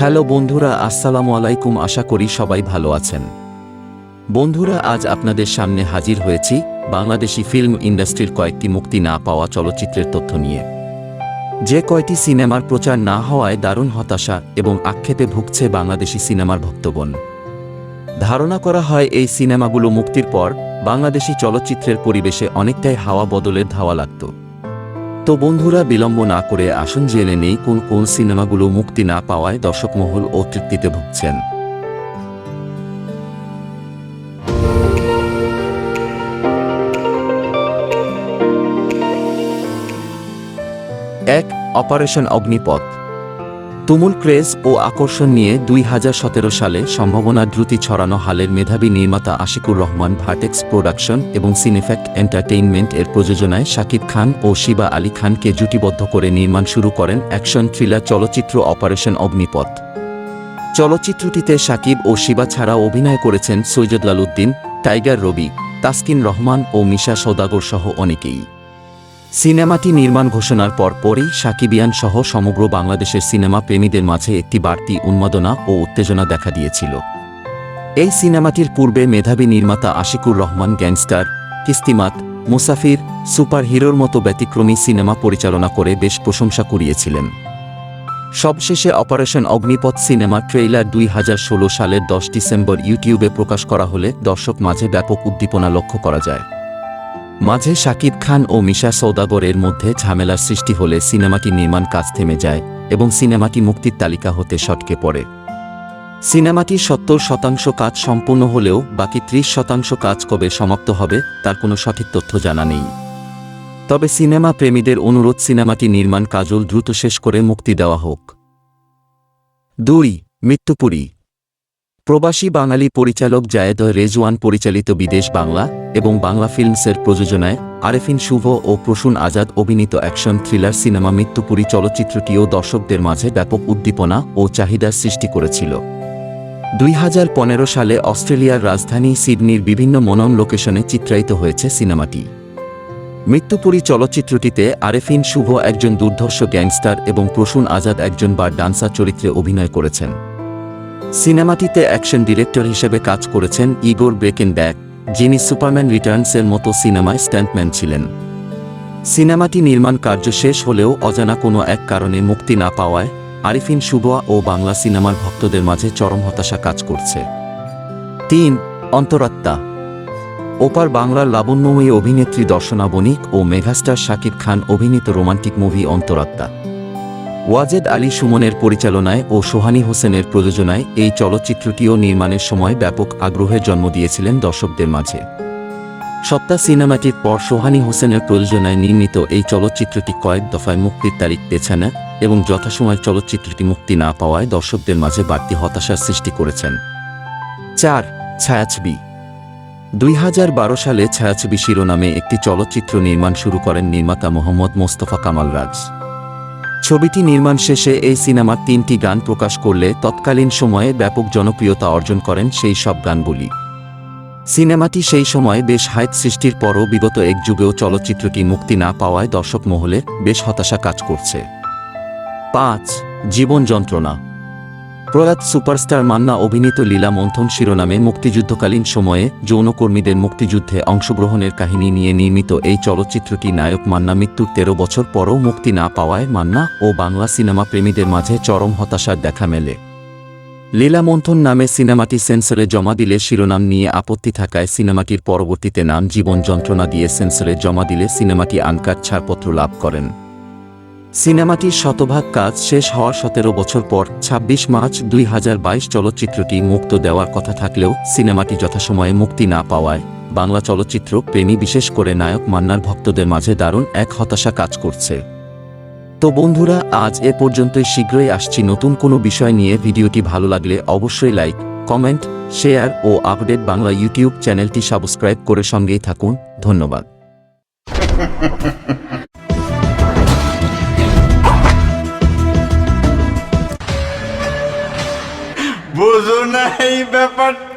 Hello বন্ধুরা, আসসালামু আলাইকুম। আশা করি সবাই ভালো আছেন। বন্ধুরা, আজ আপনাদের সামনে হাজির হয়েছি বাংলাদেশি ফিল্ম ইন্ডাস্ট্রির কয়েকটি মুক্তি না পাওয়া চলচ্চিত্রের তথ্য নিয়ে। যে কয়টি সিনেমার প্রচার না হওয়ায় দারুণ হতাশা এবং আক্ষেপে ভুগছে বাংলাদেশি সিনেমার ভক্তগণ। ধারণা করা হয়, এই সিনেমাগুলো মুক্তির পর বাংলাদেশি চলচ্চিত্রের পরিবেশে অনেকটাই হাওয়া বদলের ধাওয়া লাগত। তো বন্ধুরা বিলম্ব না করে আসুন জেনে নেই কোন কোন সিনেমাগুলো মুক্তি না পাওয়ায় দর্শকমহল ও তৃপ্তিতে ভুগছেন। এক অপারেশন অগ্নিপথ। তুমুল ক্রেজ ও আকর্ষণ নিয়ে দুই হাজার সতেরো সালে সম্ভাবনা দ্রুতি ছড়ানো হালের মেধাবী নির্মাতা আশিকুর রহমান ভার্টেক্স প্রোডাকশন এবং সিনেফ্যাক্ট এন্টারটেইনমেন্ট এর প্রযোজনায় শাকিব খান ও শিবা আলী খানকে জুটিবদ্ধ করে নির্মাণ শুরু করেন অ্যাকশন থ্রিলার চলচ্চিত্র অপারেশন অগ্নিপথ। চলচ্চিত্রটিতে শাকিব ও শিবা ছাড়া অভিনয় করেছেন সৈয়দ লালুদ্দিন টাইগার রবি, তাসকিন রহমান ও মিশা সৌদাগর সহ অনেকেই। সিনেমাটি নির্মাণ ঘোষণার পর পরই সাকিবিয়ান সহ সমগ্র বাংলাদেশের সিনেমা প্রেমীদের মাঝে একটি বাড়তি উন্মাদনা ও উত্তেজনা দেখা দিয়েছিল। এই সিনেমাটির পূর্বে মেধাবী নির্মাতা আশিকুর রহমান, গ্যাংস্টার, কিস্তিমাত, মুসাফির, সুপারহিরোর মতো ব্যতিক্রমী সিনেমা পরিচালনা করে বেশ প্রশংসা কুড়িয়েছিলেন। সবশেষে অপারেশন অগ্নিপথ সিনেমা ট্রেইলার দুই হাজার ষোলো সালের দশ ডিসেম্বর ইউটিউবে প্রকাশ করা হলে দর্শক মাঝে ব্যাপক উদ্দীপনা লক্ষ্য করা যায়। মাঝে শাকিব খান ও মিশা সৌদাগরের মধ্যে ঝামেলার সৃষ্টি হলে সিনেমাটি নির্মাণ কাজ থেমে যায় এবং সিনেমাটি মুক্তির তালিকা হতে সটকে পড়ে। সিনেমাটি সত্তর শতাংশ কাজ সম্পূর্ণ হলেও বাকি ত্রিশ শতাংশ কাজ কবে সমাপ্ত হবে তার কোনো সঠিক তথ্য জানা নেই। তবে সিনেমা প্রেমীদের অনুরোধ সিনেমাটি নির্মাণ কাজল দ্রুত শেষ করে মুক্তি দেওয়া হোক। দুই, মৃত্যুপুরী। প্রবাসী বাঙালি পরিচালক জায়েদ রেজওয়ান পরিচালিত বিদেশ বাংলা এবং বাংলা ফিল্মসের প্রযোজনায় আরেফিন শুভ ও প্রসূন আজাদ অভিনীত অ্যাকশন থ্রিলার সিনেমা মৃত্যুপুরী চলচ্চিত্রটিও দর্শকদের মাঝে ব্যাপক উদ্দীপনা ও চাহিদার সৃষ্টি করেছিল। দুই হাজার পনেরো সালে অস্ট্রেলিয়ার রাজধানী সিডনির বিভিন্ন মনন লোকেশনে চিত্রায়িত হয়েছে সিনেমাটি। মৃত্যুপুরী চলচ্চিত্রটিতে আরেফিন শুভ একজন দুর্ধর্ষ গ্যাংস্টার এবং প্রসূন আজাদ একজন বার ডান্সার চরিত্রে অভিনয় করেছেন। সিনেমাটিতে অ্যাকশন ডিরেক্টর হিসেবে কাজ করেছেন ইগোর ব্রেকেন ব্যাক যিনি সুপারম্যান রিটার্নসের মতো সিনেমায় স্ট্যান্টম্যান ছিলেন। সিনেমাটি নির্মাণ কার্য শেষ হলেও অজানা কোনো এক কারণে মুক্তি না পাওয়ায় আরিফিন শুভা ও বাংলা সিনেমার ভক্তদের মাঝে চরম হতাশা কাজ করছে। তিন, অন্তরাত্মা। ওপার বাংলার লাবণ্যময়ী অভিনেত্রী দর্শনা বণিক ও মেঘাস্টার শাকিব খান অভিনীত রোমান্টিক মুভি অন্তরাত্মা। ওয়াজেদ আলী সুমনের পরিচালনায় ও সোহানি হোসেনের প্রযোজনায় এই চলচ্চিত্রটিও নির্মাণের সময় ব্যাপক আগ্রহের জন্ম দিয়েছিলেন দর্শকদের মাঝে। সপ্তাহ সিনেমাটির পর সোহানি হোসেনের প্রযোজনায় নির্মিত এই চলচ্চিত্রটি কয়েক দফায় মুক্তির তারিখ পেছে না এবং যথাসময় চলচ্চিত্রটি মুক্তি না পাওয়ায় দর্শকদের মাঝে বাড়তি হতাশার সৃষ্টি করেছেন। চার, ছায়াছবি। দুই হাজার বারো সালে ছায়াছবি শিরোনামে একটি চলচ্চিত্র নির্মাণ শুরু করেন নির্মাতা মোহাম্মদ মোস্তফা কামাল রাজ। ছবিটি নির্মাণ শেষে এই সিনেমার তিনটি গান প্রকাশ করলে তৎকালীন সময়ে ব্যাপক জনপ্রিয়তা অর্জন করেন সেই সব গানগুলি। সিনেমাটি সেই সময়ে বেশ হাইট সৃষ্টির পরও বিগত এক যুগেও চলচ্চিত্রটি মুক্তি না পাওয়ায় দর্শক মহলে বেশ হতাশা কাজ করছে। পাঁচ, জীবন যন্ত্রণা। প্রয়াত সুপারস্টার মান্না অভিনীত লীলা মন্থন শিরোনামে মুক্তিযুদ্ধকালীন সময়ে যৌনকর্মীদের মুক্তিযুদ্ধে অংশগ্রহণের কাহিনী নিয়ে নির্মিত এই চলচ্চিত্রটি নায়ক মান্না মৃত্যুর তেরো বছর পরও মুক্তি না পাওয়ায় মান্না ও বাংলা সিনেমা প্রেমীদের মাঝে চরম হতাশার দেখা মেলে। লীলা মন্থন নামে সিনেমাটি সেন্সরে জমা দিলে শিরোনাম নিয়ে আপত্তি থাকায় সিনেমাটির পরবর্তীতে নাম জীবন যন্ত্রণা দিয়ে সেন্সরে জমা দিলে সিনেমাটি আনকাট ছাড়পত্র লাভ করেন। সিনেমাটির শতভাগ কাজ শেষ হওয়ার সতেরো বছর পর ২৬ মার্চ দুই হাজার বাইশ চলচ্চিত্রটি মুক্ত দেওয়ার কথা থাকলেও সিনেমাটি যথাসময়ে মুক্তি না পাওয়ায় বাংলা চলচ্চিত্র প্রেমী বিশেষ করে নায়ক মান্নার ভক্তদের মাঝে দারুণ এক হতাশা কাজ করছে। তো বন্ধুরা, আজ এ পর্যন্তই, শীঘ্রই আসছি নতুন কোনো বিষয় নিয়ে। ভিডিওটি ভালো লাগলে অবশ্যই লাইক, কমেন্ট, শেয়ার ও আপডেট বাংলা ইউটিউব চ্যানেলটি সাবস্ক্রাইব করে সঙ্গেই থাকুন। ধন্যবাদ। ব্যাপারটা